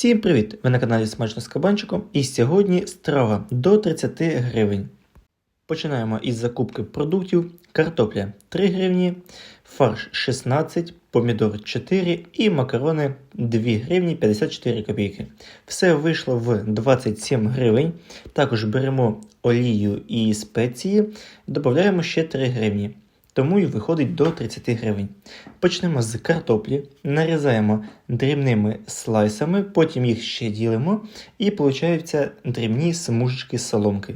Всім привіт! Ви на каналі Смачно з Кабанчиком і сьогодні страва до 30 гривень. Починаємо із закупки продуктів. Картопля 3 гривні, фарш 16, помідор 4 і макарони 2 гривні 54 копійки. Все вийшло в 27 гривень. Також беремо олію і спеції, додаємо ще 3 гривні. Тому і виходить до 30 гривень. Почнемо з картоплі, нарізаємо дрібними слайсами, потім їх ще ділимо і получаються дрібні смужечки соломки.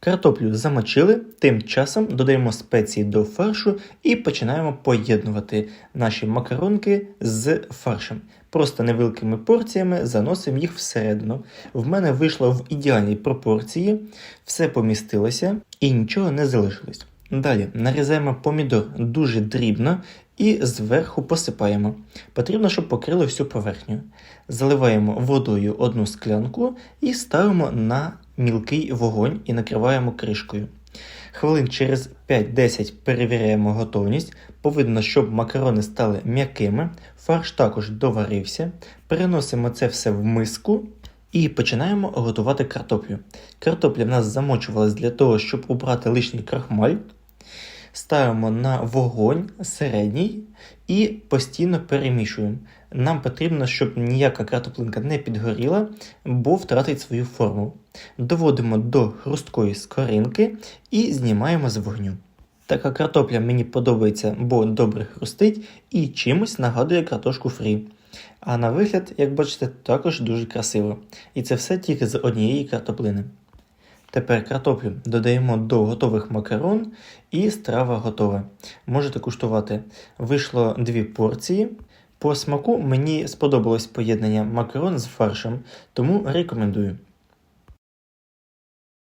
Картоплю замочили, тим часом додаємо спеції до фаршу і починаємо поєднувати наші макаронки з фаршем. Просто невеликими порціями заносимо їх всередину. В мене вийшло в ідеальній пропорції, все помістилося і нічого не залишилось. Далі нарізаємо помідор дуже дрібно і зверху посипаємо. Потрібно, щоб покрило всю поверхню. Заливаємо водою одну склянку і ставимо на мілкий вогонь і накриваємо кришкою. Хвилин через 5-10 перевіряємо готовність. Повинно, щоб макарони стали м'якими. Фарш також доварився. Переносимо це все в миску. І починаємо готувати картоплю. Картопля в нас замочувалась для того, щоб убрати лишній крахмаль. Ставимо на вогонь середній і постійно перемішуємо. Нам потрібно, щоб ніяка картоплинка не підгоріла, бо втратить свою форму. Доводимо до хрусткої скоринки і знімаємо з вогню. Така картопля мені подобається, бо добре хрустить і чимось нагадує картошку фрі. А на вигляд, як бачите, також дуже красиво. І це все тільки з однієї картоплини. Тепер картоплю додаємо до готових макарон і страва готова. Можете куштувати. Вийшло дві порції. По смаку мені сподобалось поєднання макарон з фаршем, тому рекомендую.